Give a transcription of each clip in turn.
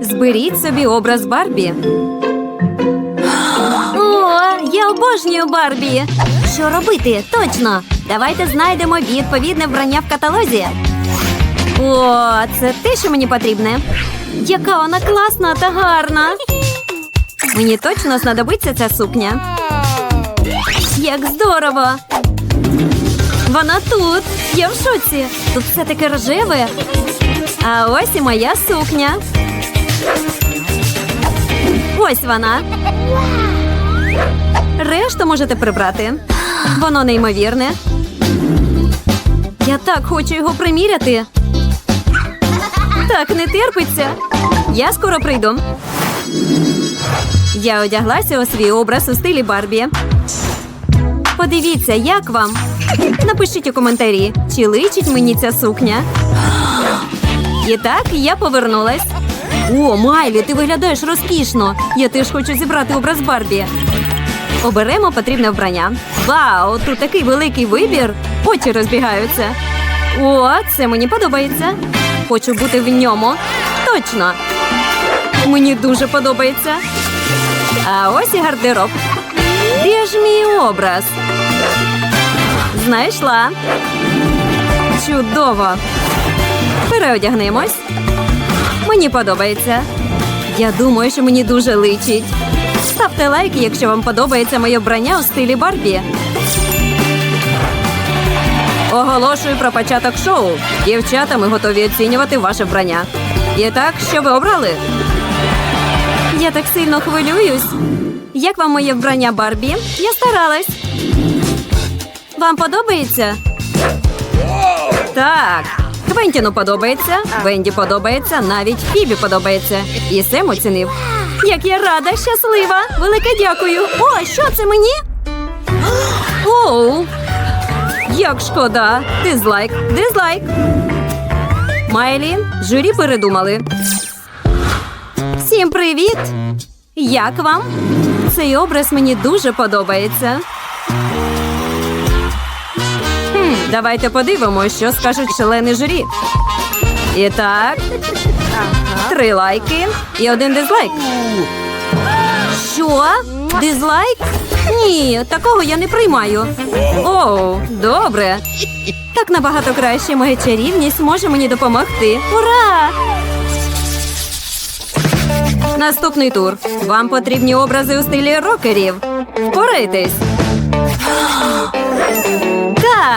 Зберіть собі образ Барбі. О, я обожнюю Барбі. Що робити? Точно. Давайте знайдемо відповідне вбрання в каталозі. О, це те, що мені потрібне. Яка вона класна та гарна. Мені точно знадобиться ця сукня. Як здорово! Вона тут. Я в шоці. Тут все таке рожеве. А ось і моя сукня. Ось вона. Решту можете прибрати. Воно неймовірне. Я так хочу його приміряти. Так не терпиться. Я скоро прийду. Я одяглася у свій образ у стилі Барбі. Подивіться, як вам. Напишіть у коментарі, чи личить мені ця сукня. І так я повернулась. О, Майлі, ти виглядаєш розкішно. Я теж хочу зібрати образ Барбі. Оберемо потрібне вбрання. Вау, тут такий великий вибір. Очі розбігаються. О, це мені подобається. Хочу бути в ньому. Точно. Мені дуже подобається. А ось і гардероб. Де ж мій образ? Знайшла. Чудово. Переодягнемось. Мені подобається. Я думаю, що мені дуже личить. Ставте лайки, якщо вам подобається моє вбрання у стилі Барбі. Оголошую про початок шоу. Дівчата, ми готові оцінювати ваше вбрання. І так, що ви обрали? Я так сильно хвилююсь. Як вам моє вбрання Барбі? Я старалась. Вам подобається? Так. Квентіну подобається, Венді подобається, навіть Фібі подобається. І Сем оцінив. Як я рада, щаслива! Велике дякую. О, що це мені? Оу. Як шкода. Дизлайк, дизлайк. Майлі, журі передумали. Всім привіт! Як вам? Цей образ мені дуже подобається. Давайте подивимося, що скажуть члени журі. І так, три лайки і один дизлайк. Що? Дизлайк? Ні, такого я не приймаю. Оу, добре. Так набагато краще моя чарівність може мені допомогти. Ура! Наступний тур. Вам потрібні образи у стилі рокерів. Впорайтесь.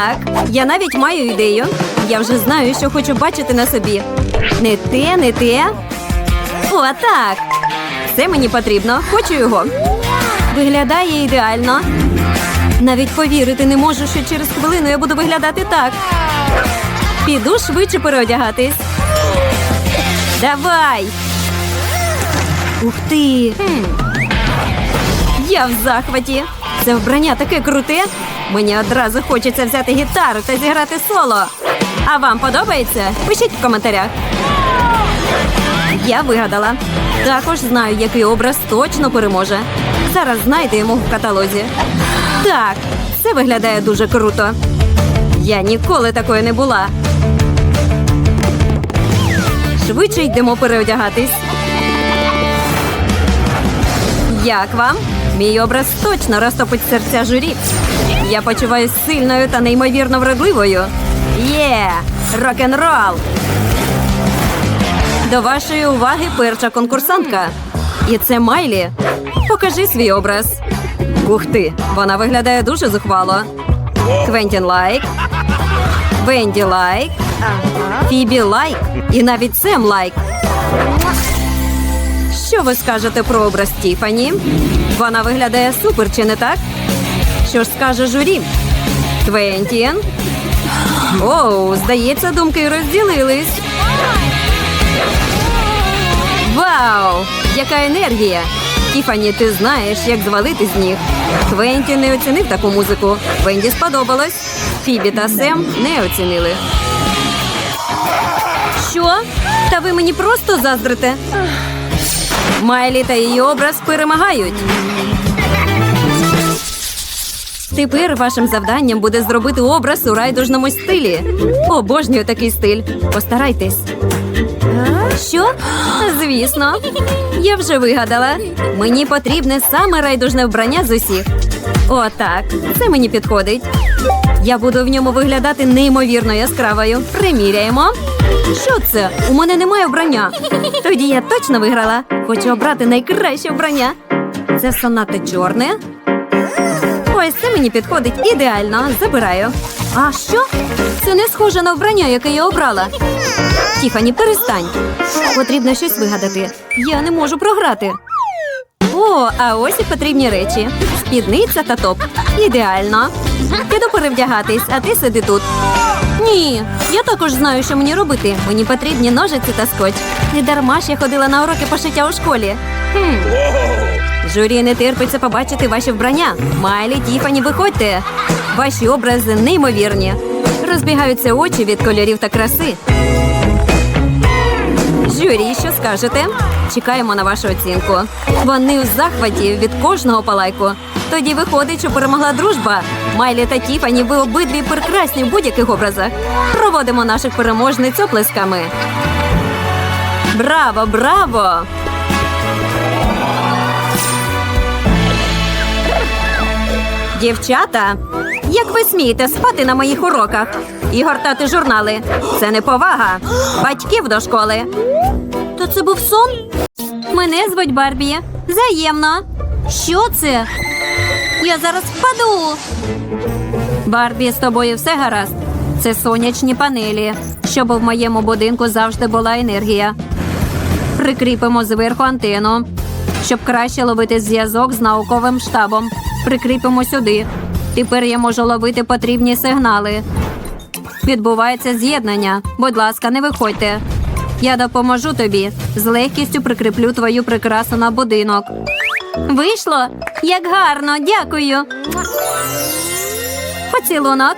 Так, я навіть маю ідею. Я вже знаю, що хочу бачити на собі. Не те, не те. О, так. Це мені потрібно. Хочу його. Виглядає ідеально. Навіть повірити не можу, що через хвилину я буду виглядати так. Піду швидше переодягатись. Давай. Ух ти! Я в захваті. Це вбрання таке круте. Мені одразу хочеться взяти гітару та зіграти соло. А вам подобається? Пишіть в коментарях. Я вигадала. Також знаю, який образ точно переможе. Зараз знайдемо в каталозі. Так, це виглядає дуже круто. Я ніколи такої не була. Швидше йдемо переодягатись. Як вам? Мій образ точно розтопить серця журі. Я почуваюсь сильною та неймовірно вродливою. Є! Рок-н-рол! До вашої уваги перша конкурсантка. І це Майлі. Покажи свій образ. Ух ти! Вона виглядає дуже зухвало. Квентін лайк. Венді лайк. Фібі лайк. І навіть Сем лайк. Що ви скажете про образ Тіфані? Вона виглядає супер, чи не так? Що ж скаже журі? Квентін? Оу, здається, думки розділились. Вау! Яка енергія! Тіфані, ти знаєш, як звалити з ніг. Квентін не оцінив таку музику. Венді сподобалось. Фібі та Сем не оцінили. Що? Та ви мені просто заздрите? Майлі та її образ перемагають. Тепер вашим завданням буде зробити образ у райдужному стилі. Обожнюю такий стиль. Постарайтесь. Що? звісно. Я вже вигадала. Мені потрібне саме райдужне вбрання з усіх. Отак. Це мені підходить. Я буду в ньому виглядати неймовірно яскравою. Приміряємо. Що це? У мене немає вбрання. Тоді я точно виграла. Хочу обрати найкраще вбрання. Це сонате чорне. Ось це мені підходить ідеально. Забираю. А що? Це не схоже на вбрання, яке я обрала. Тіфані, перестань. Потрібно щось вигадати. Я не можу програти. О, а ось і потрібні речі: спідниця та топ. Ідеально. Піду перевдягатись, а ти сиди тут. Ні, я також знаю, що мені робити. Мені потрібні ножиці та скотч. Не дарма ж я ходила на уроки пошиття у школі. Хм. Журі не терпиться побачити ваші вбрання. Майлі, Тіфані, виходьте. Ваші образи неймовірні. Розбігаються очі від кольорів та краси. Журі, що скажете? Чекаємо на вашу оцінку. Вони у захваті від кожного палайку. Тоді виходить, що перемогла дружба. Майлі та Тіфані, ви обидві прекрасні в будь-яких образах. Проводимо наших переможниць оплесками. Браво, браво! Дівчата, як ви смієте спати на моїх уроках і гортати журнали? Це не повага. Батьків до школи. То це був сон? Мене звуть Барбі. Взаємно. Що це? Я зараз впаду. Барбі, з тобою все гаразд. Це сонячні панелі, щоб в моєму будинку завжди була енергія. Прикріпимо зверху антенну, щоб краще ловити зв'язок з науковим штабом. Прикріпимо сюди. Тепер я можу ловити потрібні сигнали. Відбувається з'єднання. Будь ласка, не виходьте. Я допоможу тобі. З легкістю прикріплю твою прикрасу на будинок. Вийшло? Як гарно, дякую. Поцілунок.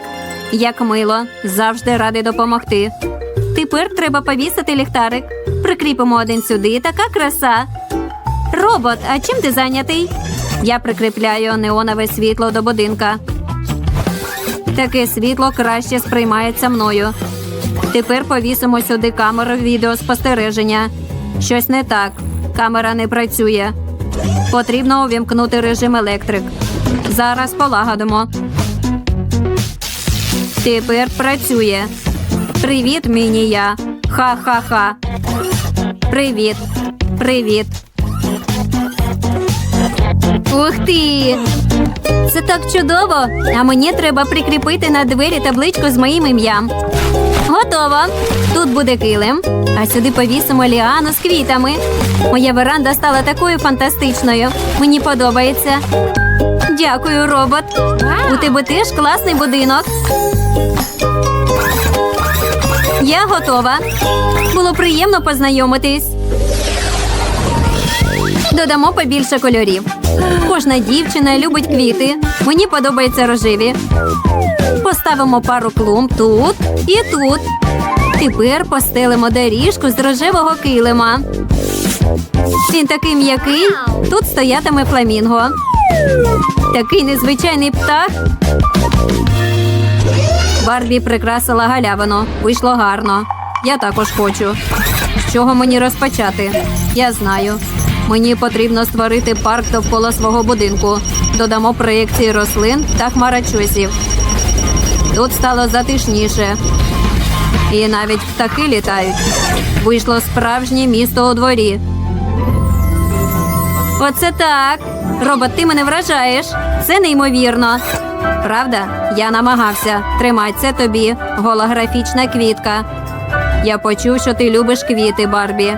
Як мило, завжди радий допомогти. Тепер треба повісити ліхтарик. Прикріпимо один сюди. Така краса. Робот, а чим ти зайнятий? Я прикріпляю неонове світло до будинка. Таке світло краще сприймається мною. Тепер повісимо сюди камеру відеоспостереження. Щось не так. Камера не працює. Потрібно увімкнути режим електрик. Зараз полагодимо. Тепер працює. Привіт, мінія. Ха-ха-ха. Привіт. Привіт. Ух ти! Це так чудово! А мені треба прикріпити на двері табличку з моїм ім'ям. Готово. Тут буде килим, а сюди повісимо ліану з квітами. Моя веранда стала такою фантастичною. Мені подобається. Дякую, робот. У тебе теж класний будинок. Я готова. Було приємно познайомитись. Додамо побільше кольорів. Кожна дівчина любить квіти. Мені подобаються рожеві. Поставимо пару клумб тут і тут. Тепер постелимо доріжку з рожевого килима. Він такий м'який. Тут стоятиме фламінго. Такий незвичайний птах. Барбі прикрасила галявину. Вийшло гарно. Я також хочу. З чого мені розпочати? Я знаю. Мені потрібно створити парк довкола свого будинку. Додамо проєкції рослин та хмарочосів. Тут стало затишніше. І навіть птахи літають. Вийшло справжнє місто у дворі. Оце так. Робот, ти мене вражаєш. Це неймовірно. Правда? Я намагався. Тримай це тобі. Голографічна квітка. Я почув, що ти любиш квіти, Барбі.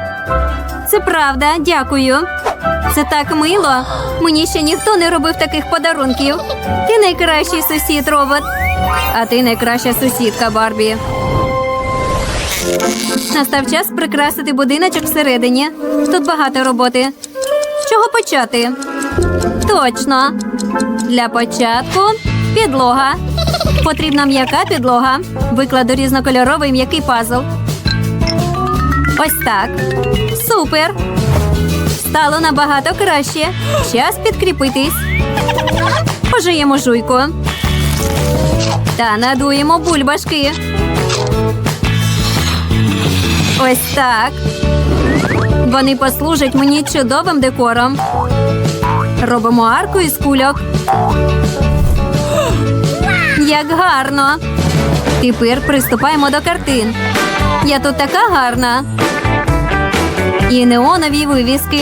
Це правда, дякую. Це так мило. Мені ще ніхто не робив таких подарунків. Ти найкращий сусід, робот. А ти найкраща сусідка, Барбі. Настав час прикрасити будиночок всередині. Тут багато роботи. З чого почати? Точно. Для початку підлога. Потрібна м'яка підлога. Викладу різнокольоровий м'який пазл. Ось так. Супер. Стало набагато краще. Час підкріпитись. Пожуємо жуйку. Та надуємо бульбашки. Ось так. Вони послужать мені чудовим декором. Робимо арку із кульок. Як гарно! Тепер приступаємо до картин. Я тут така гарна. І неонові вивіски.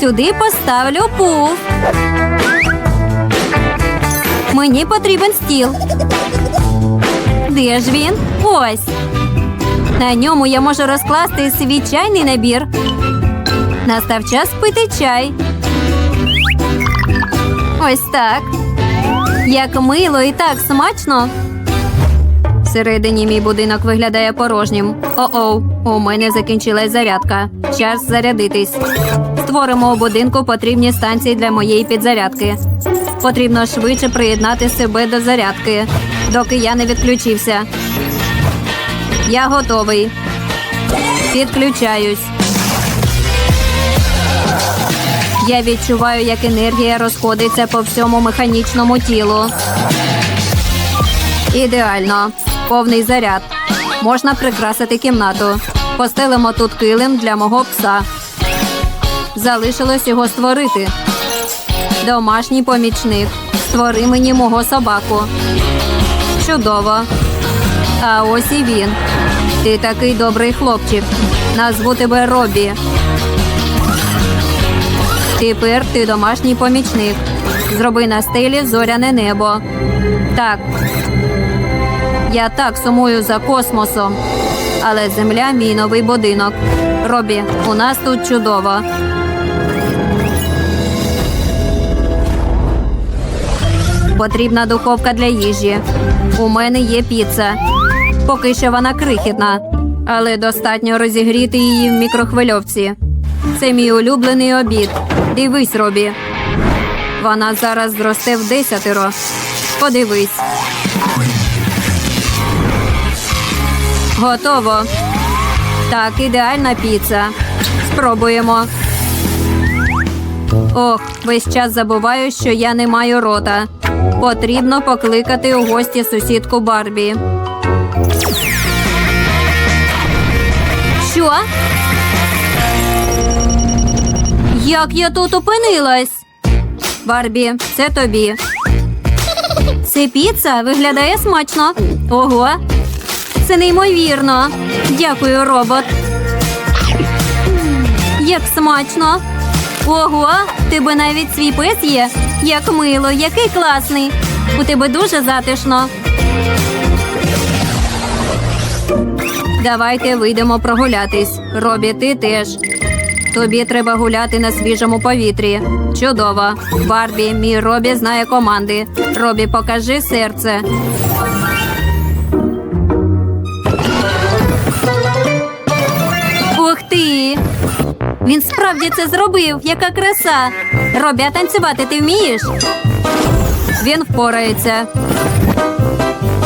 Сюди поставлю пуф. Мені потрібен стіл. Де ж він? Ось. На ньому я можу розкласти свій чайний набір. Настав час пити чай. Ось так. Як мило і так смачно. Всередині мій будинок виглядає порожнім. О-оу, у мене закінчилась зарядка. Час зарядитись. Створимо у будинку потрібні станції для моєї підзарядки. Потрібно швидше приєднати себе до зарядки, доки я не відключився. Я готовий. Підключаюсь. Я відчуваю, як енергія розходиться по всьому механічному тілу. Ідеально. Повний заряд. Можна прикрасити кімнату. Постелимо тут килим для мого пса. Залишилось його створити. Домашній помічник. Створи мені мого собаку. Чудово. А ось і він. Ти такий добрий хлопчик. Назву тебе Робі. Тепер ти домашній помічник. Зроби на стелі зоряне небо. Так. Я так сумую за космосом. Але земля мій новий будинок. Робі, у нас тут чудово. Потрібна духовка для їжі. У мене є піца. Поки що вона крихітна, але достатньо розігріти її в мікрохвильовці. Це мій улюблений обід. Дивись, Робі. Вона зараз зросте в десятеро. Подивись. Готово. Так, ідеальна піца. Спробуємо. Ох, весь час забуваю, що я не маю рота. Потрібно покликати у гості сусідку Барбі. Що? Як я тут опинилась? Барбі, це тобі. Це піца виглядає смачно. Ого. Це неймовірно. Дякую, робот. Як смачно. Ого, тебе навіть свій пес є. Як мило, який класний. У тебе дуже затишно. Давайте вийдемо прогулятись. Робі, ти теж. Тобі треба гуляти на свіжому повітрі. Чудово. Барбі, мій Робі знає команди. Робі, покажи серце. Він справді це зробив. Яка краса! Робі, а танцювати ти вмієш? Він впорається.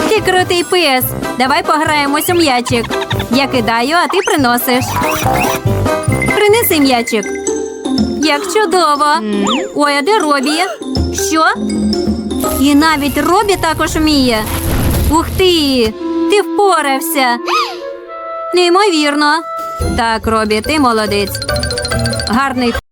Ти крутий пес. Давай пограємось у м'ячик. Я кидаю, а ти приносиш. Принеси м'ячик. Як чудово. Ой, а де Робі? Що? І навіть Робі також вміє. Ух ти! Ти впорався. Неймовірно. Так, Робі, ти молодець. Гарний